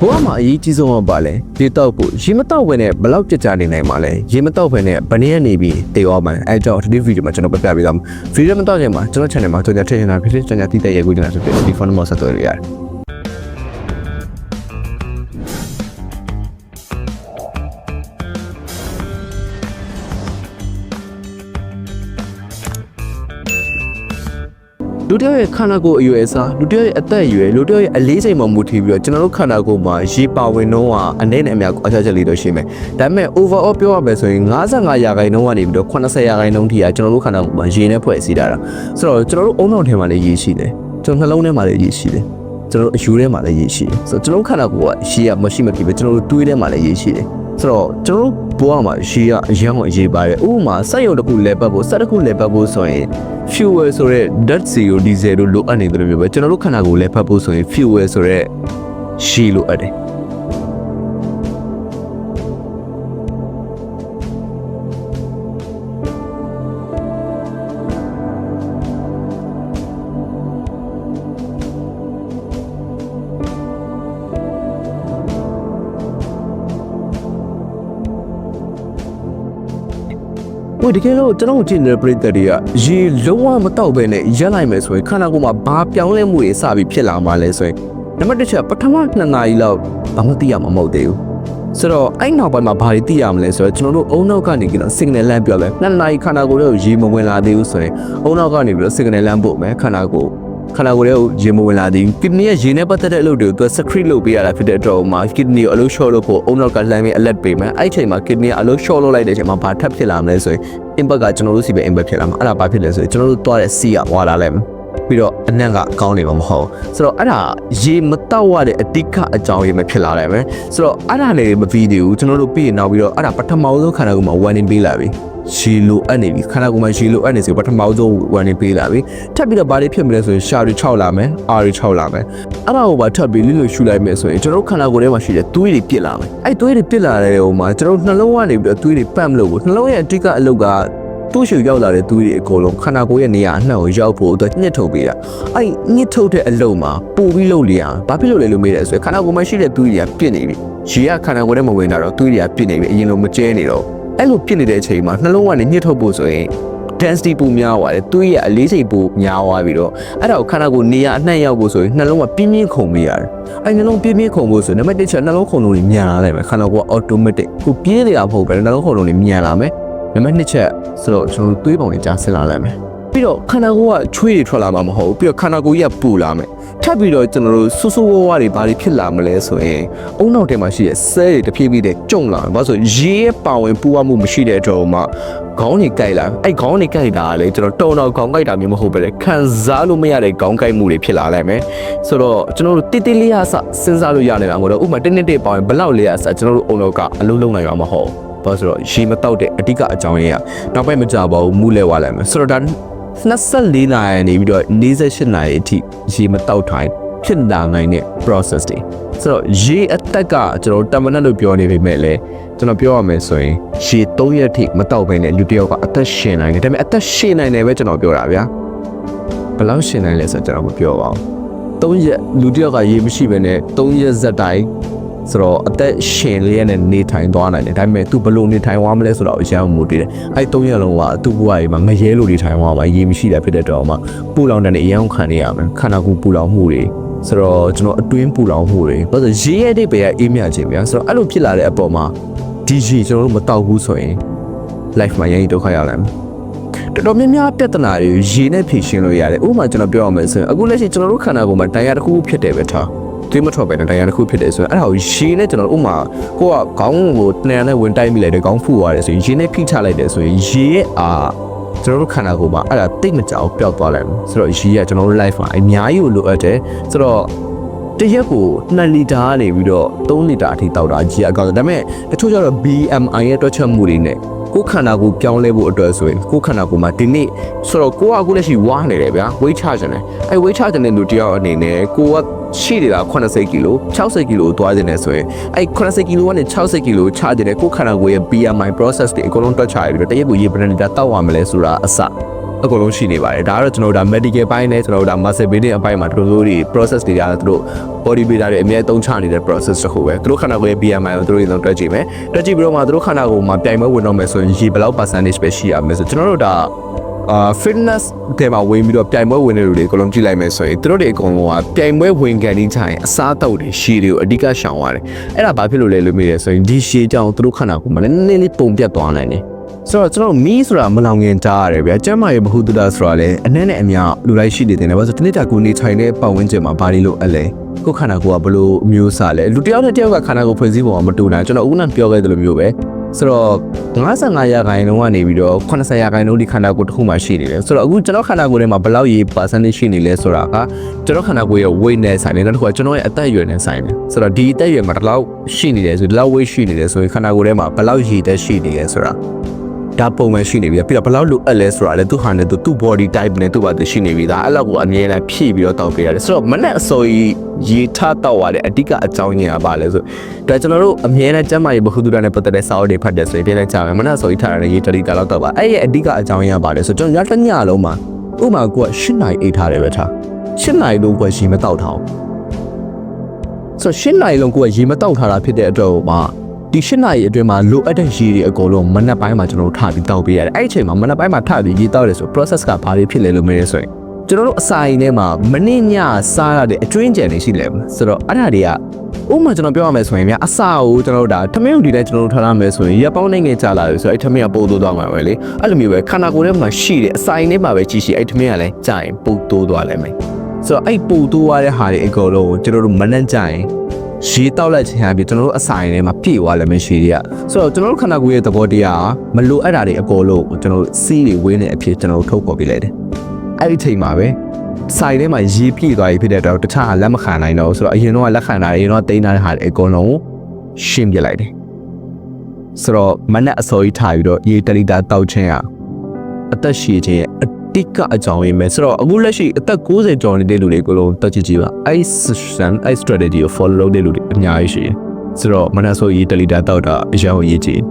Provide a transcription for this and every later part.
ဘဝမှာအရေးကြီးဆုံးကပါလဲရေတောက်ဖို့ရေမတောက်ဘဲနဲ့ဘယ်လောက်ကြကြနေနိုင်မှာလဲရေမတောက်ဘဲနဲ့ဘယ်နည်းနေပြီးတေရောမှန်အဲကြောင့်ဒီဗီဒီယိုမှာကျွန်တော်ပြပြပေးသွားမယ်ဗီဒီယိုမတောက်ခင်မှာကျွန်တော် channel မှာကျွန်တော်ထည့်နေတာဖြစ်ဖြစ်ကျွန်တော်တည်တဲ့ရေကူးနေတာဆိုဖြစ်ဒီဖုန်းနံပါတ်ဆက်သွယ်ရရတယ် လူတယောက်ရဲ့ခန္ဓာကိုယ်အရွယ်အစားလူတယောက်ရဲ့အသက်အရွယ်လူတယောက်ရဲ့အလေးချိန်မှာမူတည်ပြီးတော့ကျွန်တော်တို့ခန္ဓာကိုယ်မှာရေပါဝင်နှုန်းကအနည်းနဲ့အများအချက်ချက်လေးတော့ရှိမယ်ဒါပေမဲ့ overall ပြောရမယ်ဆိုရင်55ရာခိုင်နှုန်းကနေပြီးတော့80ရာခိုင်နှုန်းထိကကျွန်တော်တို့ခန္ဓာကိုယ်မှာရေနဲ့ဖွဲ့စည်းတာဆိုတော့ကျွန်တော်တို့အုံနောက်ထဲမှာလည်းရေရှိတယ်ကျွန်တော်နှလုံးထဲမှာလည်းရေရှိတယ်ကျွန်တော်တို့အယူထဲမှာလည်းရေရှိတယ်ဆိုတော့ကျွန်တော်ခန္ဓာကိုယ်ကရေကမရှိမဖြစ်ပဲကျွန်တော်တို့တွေးထဲမှာလည်းရေရှိတယ်ဆိုတော့ကျွန်တော်တို့ ဘဝမှာရေကအရန်ကိုအရေးပါတယ်ဥပမာစက်ရုံတစ်ခုလဲပတ်ဖို့စက်တစ်ခုလဲပတ်ဖို့ဆိုရင် fuel ဆိုတဲ့ dead zero diesel တို့လိုအပ်နေတယ်လို့ပြောပဲကျွန်တော်တို့ခန္ဓာကိုယ်လဲဖတ်ဖို့ဆိုရင် fuel ဆိုတဲ့ရှည်လိုအပ်တယ် ဝေဒီကယ်လို့ကျွန်တော်ကြည့်နေတဲ့ပရိသတ်တွေကရေလုံးဝမတောက်ပဲနဲ့ရက်လိုက်မယ်ဆိုရင်ခန္ဓာကိုယ်မှာဘာပြောင်းလဲမှုတွေစပြီးဖြစ်လာမှာလဲဆိုရင်နံပါတ်တစ်ချက်ပထမ2နာရီလောက်ဘာမှသိရမှာမဟုတ်သေးဘူးဆိုတော့အဲ့နောက်ပိုင်းမှာဘာတွေသိရမလဲဆိုတော့ကျွန်တော်တို့အုံနောက်ကနေပြီးတော့ signal လမ်းပြောလဲ2နာရီခန္ဓာကိုယ်ရဲ့ရေမဝင်လာသေးဘူးဆိုရင်အုံနောက်ကနေပြီးတော့ signal လမ်းပို့မယ်ခန္ဓာကိုယ် ခန္ဓာကိုယ်ရဲ့ရေမဝင်လာသေးဘူး kidney ရဲ့ရေနဲ့ပတ်သက်တဲ့အလုပ်တွေကိုသူက secrete လုပ်ပေးရတာဖြစ်တဲ့အတွက်မှာ kidney ကိုအလုပ် short လုပ်ဖို့အုံနောက်ကလှမ်းပြီး alert ပေးမယ်အဲ့ချိန်မှာ kidney ကအလုပ် short လုပ်လိုက်တဲ့အချိန်မှာဘာထပ်ဖြစ်လာမလဲဆိုရင် impact ကကျွန်တော်တို့စီပဲ impact ဖြစ်လာမှာအဲ့ဒါဘာဖြစ်လဲဆိုရင်ကျွန်တော်တို့တွားတဲ့စီကဝါလာလဲပြီးတော့အနက်ကကောင်းနေမှာမဟုတ်ဆိုတော့အဲ့ဒါရေမတောက်ရတဲ့အတိကအကြောင်းရေမဖြစ်လာတယ်ပဲဆိုတော့အဲ့ဒါလည်းမဗီဒီယိုကျွန်တော်တို့ပြီးရင်နောက်ပြီးတော့အဲ့ဒါပထမဆုံးခန္ဓာကိုယ်မှာ warning ပေးလာပြီ ရှီလိုအပ်နေပြီခန္ဓာကိုယ်မှာရှီလိုအပ်နေဆိုပထမဆုံး warning ပေးလာပြီထပ်ပြီးတော့ဘာတွေဖြစ်မလဲဆိုရင်ရှာတွေ6လာမယ်အာတွေ6လာမယ်အဲ့ဒါကိုပါထပ်ပြီးလိလို့ရှူလိုက်မယ်ဆိုရင်ကျွန်တော်တို့ခန္ဓာကိုယ်ထဲမှာရှိတဲ့သွေးတွေပြစ်လာမယ်အဲ့သွေးတွေပြစ်လာတဲ့ဟိုမှာကျွန်တော်တို့နှလုံးကနေပြီးတော့သွေးတွေပတ်မလို့ဘူးနှလုံးရဲ့အတိကအလုပ်ကသူ့ရှူရောက်လာတဲ့သူတွေအကုန်လုံးခန္ဓာကိုယ်ရဲ့နေရာအနှံ့ကိုရောက်ဖို့အတွက်ညှစ်ထုတ်ပေးတာအဲ့ညှစ်ထုတ်တဲ့အလုပ်မှာပို့ပြီးလုပ်လေရဘာဖြစ်လို့လဲလို့မေးတယ်ဆိုရင်ခန္ဓာကိုယ်မှာရှိတဲ့သူတွေကပြစ်နေပြီရေကခန္ဓာကိုယ်ထဲမှာဝင်လာတော့သူတွေကပြစ်နေပြီအရင်လိုမကျဲနေတော့ အဲ့လိုပြစ်နေတဲ့အချိန်မှာနှလုံးကနေညှစ်ထုတ်ဖို့ဆိုရင် density ပိုများသွားတယ်သူ့ရဲ့အလေးချိန်ပိုများသွားပြီးတော့အဲ့ဒါကိုခန္ဓာကိုယ်နေရာအနှံ့ရောက်ဖို့ဆိုရင်နှလုံးကပြင်းပြင်းခုန်ပေးရတယ်အဲ့နှလုံးပြင်းပြင်းခုန်ဖို့ဆိုရင်နံပါတ်1ချက်နှလုံးခုန်လုံးတွေမြန်လာတယ်ပဲခန္ဓာကိုယ်က automatic ကိုပြေးနေတာမဟုတ်ပဲနှလုံးခုန်လုံးတွေမြန်လာမယ်နံပါတ်2ချက်ဆိုတော့ကျွန်တော်တို့သွေးပုံတွေကြားဆင်းလာလိုက်မယ် ပြီးတော့ခန္ဓာကိုယ်ကချွေးတွေထွက်လာမှာမဟုတ်ဘူးပြီးတော့ခန္ဓာကိုယ်ကြီးကပူလာမယ်ထပ်ပြီးတော့ကျွန်တော်တို့ဆူဆူဝါးဝါးတွေဘာတွေဖြစ်လာမလဲဆိုရင်အုံနောက်ထဲမှာရှိတဲ့ဆဲတွေတဖြည်းဖြည်းနဲ့ကျုံလာတယ်ဘာလို့ဆိုရေရဲ့ပါဝင်ပူဝမှုမရှိတဲ့အတွက်မှခေါင်းတွေကြိုက်လာအဲ့ခေါင်းတွေကြိုက်တာကလေကျွန်တော်တုံတော့ခေါင်းကြိုက်တာမျိုးမဟုတ်ပဲလေခံစားလို့မရတဲ့ခေါင်းကြိုက်မှုတွေဖြစ်လာလိုက်မယ်ဆိုတော့ကျွန်တော်တို့တိတိလေးရစစဉ်းစားလို့ရနေတာငိုတော့ဥပမာတင်းတင်းတင်းပါဝင်ဘလောက်လေးရစကျွန်တော်တို့အုံနောက်ကအလုံးလုံးနိုင်မှာမဟုတ်ဘာလို့ဆိုတော့ရေမတောက်တဲ့အဓိကအကြောင်းရင်းကနောက်ပိုင်းမကြပါဘူးမူးလဲသွားလိုက်မယ်ဆိုတော့ဒါ 24နာရီနေပြီးတော့48နာရီအထိရေမတောက်ထိုင်ဖြစ်လာနိုင်တဲ့ process တွေဆိုတော့ရေအသက်ကကျွန်တော်တမန်နဲ့လို့ပြောနေပေမဲ့လည်းကျွန်တော်ပြောရမယ်ဆိုရင်ရေ3ရက်ထိမတောက်ဘဲနဲ့လူတစ်ယောက်ကအသက်ရှင်နိုင်တယ်ဒါပေမဲ့အသက်ရှင်နိုင်တယ်ပဲကျွန်တော်ပြောတာဗျာဘယ်လောက်ရှင်နိုင်လဲဆိုတော့ကျွန်တော်မပြောပါဘူး3ရက်လူတစ်ယောက်ကရေမရှိဘဲနဲ့3ရက်ဇက်တိုင်း ဆိုတော့အသက်ရှင်လေးရနဲ့နေထိုင်သွားနိုင်တယ်ဒါပေမဲ့ तू ဘယ်လိုနေထိုင်သွားမလဲဆိုတော့အရန်မူတည်တယ်အဲ့3ရက်လုံးကသူ့ဘဝကြီးမှာငရဲလိုနေထိုင်သွားမှာရေမရှိတာဖြစ်တဲ့တော့မှပူလောင်တဲ့အရန်ခံနေရမယ်ခန္ဓာကိုယ်ပူလောင်မှုတွေဆိုတော့ကျွန်တော်အတွင်းပူလောင်မှုတွေဘာလို့ရေရဲ့အဓိပ္ပာယ်ကအေးမြခြင်းဗျာဆိုတော့အဲ့လိုဖြစ်လာတဲ့အပေါ်မှာဒီရေကျွန်တော်တို့မတောက်ဘူးဆိုရင် life မှာရရင်ဒုက္ခရောက်လာမယ်တော်တော်များများပြဿနာတွေရေနဲ့ဖြေရှင်းလို့ရတယ်ဥပမာကျွန်တော်ပြောရမယ်ဆိုရင်အခုလက်ရှိကျွန်တော်တို့ခန္ဓာကိုယ်မှာတရားတစ်ခုခုဖြစ်တယ်ပဲထား တွေးမထွက်ပဲနဲ့တရားတစ်ခုဖြစ်တယ်ဆိုရင်အဲ့ဒါကိုရေနဲ့ကျွန်တော်ဥပမာကိုကခေါင်းကိုတန်နဲ့ဝင်တိုက်မိလိုက်တယ်ခေါင်းဖူသွားတယ်ဆိုရင်ရေနဲ့ဖိချလိုက်တယ်ဆိုရင်ရေရဲ့အာကျွန်တော်တို့ခန္ဓာကိုယ်မှာအဲ့ဒါတိတ်မကြောက်ပျောက်သွားလိုက်မယ်ဆိုတော့ရေကကျွန်တော်တို့ life မှာအများကြီးကိုလိုအပ်တယ်ဆိုတော့တရက်ကို2လီတာကနေပြီးတော့3လီတာအထိတောက်တာကြီးအကောင်းတယ်ဒါပေမဲ့တချို့ကျတော့ BMI ရဲ့တွက်ချက်မှုတွေနဲ့ ကိုယ်ခန္ဓာကိုယ်ပြောင်းလဲဖို့အတွက်ဆိုရင်ကိုယ်ခန္ဓာကိုယ်မှာဒီနေ့ဆိုတော့ကိုကအခုလက်ရှိဝါနေတယ်ဗျာ weight charge နေအဲ weight charge တဲ့လူတယောက်အနေနဲ့ကိုကရှိနေတာ80ကီလို60ကီလိုသွားနေတယ်ဆိုရင်အဲ80ကီလိုကနေ60ကီလိုချတယ်ကိုယ်ခန္ဓာကိုယ်ရဲ့ BMI process တွေအကုန်လုံးတွက်ချရပြီးတော့တရက်ကိုရေပရန်တာတောက်ရမလဲဆိုတာအစ အကုန်လုံးရှိနေပါတယ်ဒါကတော့ကျွန်တော်တို့ဒါ medical ဘိုင်းနဲ့ကျွန်တော်တို့ဒါ muscle building အပိုင်းမှာတို့တို့တွေ process တွေကလည်းတို့ body builder တွေအများသုံးချနေတဲ့ process တစ်ခုပဲသူတို့ခန္ဓာကိုယ်ရဲ့ BMI ကိုသူတို့ရင်ဆုံးတွက်ကြည့်မယ်တွက်ကြည့်ပြီးတော့မှသူတို့ခန္ဓာကိုယ်မှာပြိုင်ပွဲဝင်တော့မယ်ဆိုရင်ရေဘယ်လောက် percentage ပဲရှိရမယ်ဆိုကျွန်တော်တို့ဒါအာ fitness တွေမှာဝင်ပြီးတော့ပြိုင်ပွဲဝင်နေလူတွေအကုန်လုံးကြည့်လိုက်မယ်ဆိုရင်သူတို့တွေအကုန်လုံးကပြိုင်ပွဲဝင်ကန်နေကြရင်အစားအသောက်တွေရှည်တွေကိုအဓိကရှောင်ရတယ်အဲ့ဒါဘာဖြစ်လို့လဲလို့မေးတယ်ဆိုရင်ဒီရှည်ကြောင့်သူတို့ခန္ဓာကိုယ်မှာနည်းနည်းလေးပုံပြတ်သွားနိုင်တယ် ဆိုတော့ကျွန်တော်မီးဆိုတာမလောင်ငင်ကြားရတယ်ဗျာကျမ်းမာရေးဘဟုတုတဆိုတာလည်းအနှဲ့နဲ့အများလူလိုက်ရှိနေတယ်ဘာလို့ဆိုတနေ့တာကိုနေထိုင်တဲ့ပတ်ဝန်းကျင်မှာဘာတွေလို့အလဲကိုယ်ခန္ဓာကိုယ်ကဘလို့အမျိုးအစားလဲလူတစ်ယောက်နဲ့တစ်ယောက်ကခန္ဓာကိုယ်ဖွဲ့စည်းပုံကမတူနိုင်ကျွန်တော်ဥက္ကဋ္ဌပြောခဲ့တယ်လို့မျိုးပဲဆိုတော့55ရာခိုင်နှုန်းကနေပြီးတော့80ရာခိုင်နှုန်းဒီခန္ဓာကိုယ်တစ်ခုမှရှိနေတယ်ဆိုတော့အခုကျွန်တော်ခန္ဓာကိုယ်ထဲမှာဘယ်လောက်ရေး percentage ရှိနေလဲဆိုတာကကျွန်တော်ခန္ဓာကိုယ်ရဲ့ weight နဲ့ဆိုင်တယ်နောက်တစ်ခုကကျွန်တော်ရဲ့အသက်အရွယ်နဲ့ဆိုင်တယ်ဆိုတော့ဒီအသက်အရွယ်မှာဒီလောက်ရှိနေတယ်ဆိုဒီလောက် weight ရှိနေတယ်ဆိုရင်ခန္ဓာကိုယ်ထဲမှာဘယ်လောက်ရည်သက်ရှိနေလဲဆိုတာ ဒါပုံမှန်ရှိနေပြီပြီးတော့ဘယ်လောက်လိုအပ်လဲဆိုတာလည်းသူ့ဟာနဲ့သူသူ့ body type နဲ့သူ့ဘာသူရှိနေပြီဒါအဲ့လောက်ကိုအမြဲတမ်းဖြည့်ပြီးတော့တောက်ပေးရတယ်ဆိုတော့မနဲ့အစိုးရရေထတောက်ရတဲ့အဓိကအကြောင်းရင်းကပါလဲဆိုဒါကျွန်တော်တို့အမြဲတမ်းကျမ်းမာရေးဘဟုတုတနဲ့ပတ်သက်တဲ့စာအုပ်တွေဖတ်တယ်ဆိုရင်ပြည့်လိုက်ကြမယ်မနဲ့အစိုးရထားရတဲ့ရေတလီတာလောက်တော့ပါအဲ့ရဲ့အဓိကအကြောင်းရင်းကပါလဲဆိုကျွန်တော်ညတစ်ညလုံးမှာဥပမာကိုက၈နိုင်အိတ်ထားတယ်ပဲထား၈နိုင်လုံးကရေမတောက်ထားအောင်ဆိုတော့၈နိုင်လုံးကိုကရေမတောက်ထားတာဖြစ်တဲ့အတွက်မှာ ဒီရှင်းနာရီအတွင်းမှာလိုအပ်တဲ့ရေတွေအကုန်လုံးမနက်ပိုင်းမှာကျွန်တော်တို့ထပြီးတောက်ပေးရတယ်အဲ့ဒီအချိန်မှာမနက်ပိုင်းမှာထပြီးရေတောက်ရဲဆို process ကဘာတွေဖြစ်လဲလို့မေးရဆိုရင်ကျွန်တော်တို့အစာအိမ်ထဲမှာမနေ့ညစားရတဲ့အကျွင်းကြံတွေရှိလဲဆိုတော့အဲ့ဒါတွေကဥပမာကျွန်တော်ပြောရမယ်ဆိုရင်များအစာကိုကျွန်တော်တို့ဒါထမင်းကိုဒီတိုင်းကျွန်တော်တို့ထားရမယ်ဆိုရင်ရပ်ပေါင်းနိုင်ငယ်ကြာလာပြီဆိုတော့အဲ့ထမင်းကပို့တိုးသွားမှာပဲလေအဲ့လိုမျိုးပဲခန္ဓာကိုယ်ထဲမှာရှိတဲ့အစာအိမ်ထဲမှာပဲကြည့်ရှိအဲ့ထမင်းကလည်းကြာရင်ပို့တိုးသွားလိမ့်မယ်ဆိုတော့အဲ့ပို့တိုးသွားတဲ့ဟာတွေအကုန်လုံးကိုကျွန်တော်တို့မနှံ့ကြရင် ရေတောက်လိုက်ခြင်းအပြင်ကျွန်တော်တို့အစာရင်ထဲမှာပြည့်သွားလည်းမရှိရဆိုတော့ကျွန်တော်တို့ခန္ဓာကိုယ်ရဲ့သဘောတရားကမလိုအပ်တာတွေအကုန်လုံးကိုကျွန်တော်တို့စီးတွေဝင်းနေအဖြစ်ကျွန်တော်တို့ထုတ်ပေါ်ပြလိုက်တယ်အဲ့ဒီချိန်မှာပဲဆိုင်ထဲမှာရေပြည့်သွားပြီဖြစ်တဲ့တော့တခြားကလက်မခံနိုင်တော့ဘူးဆိုတော့အရင်တော့လက်ခံတာအရင်တော့တိန်းထားတဲ့ဟာတွေအကုန်လုံးရှင်းပြလိုက်တယ်ဆိုတော့မနက်အစောကြီးထားပြီးတော့ရေတလီတာတောက်ခြင်းကအသက်ရှည်ခြင်းရဲ့အ တိတ်ကအကြောင်းရင်းပဲဆိုတော့အခုလက်ရှိအသက်60ကျော်နေတဲ့လူတွေကိုလုံးတက်ကြည့်ကြည့်ပါအဲ့ system အဲ့ strategy ကို follow လုပ်တဲ့လူတွေအများကြီးရှိတယ်ဆိုတော့မနက်ဆိုရေတလီတာတောက်တာအရင်ကရေးကြည့်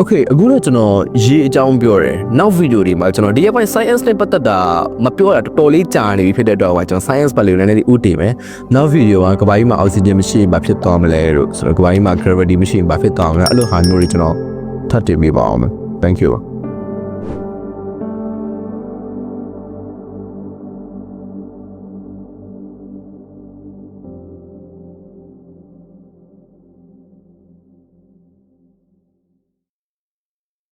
Okay အခုတော့ကျွန်တော်ရေအကြောင်းပြောတယ်နောက်ဗီဒီယိုတွေမှာကျွန်တော်ဒီရက်ပိုင်း science နဲ့ပတ်သက်တာမပြောတာတော်တော်လေးကြာနေပြီဖြစ်တဲ့အတွက်ကကျွန်တော် science ဘက်လေးနည်းနည်းလေးဥတည်မယ်နောက်ဗီဒီယိုမှာကဘာကြီးမှာ oxygen မရှိရင်ဘာဖြစ်သွားမလဲလို့ဆိုတော့ကဘာကြီးမှာ gravity မရှိရင်ဘာဖြစ်သွားမလဲအဲ့လိုဟာမျိုးတွေကျွန်တော်ထပ်တင်ပေးပါအောင်မယ် thank you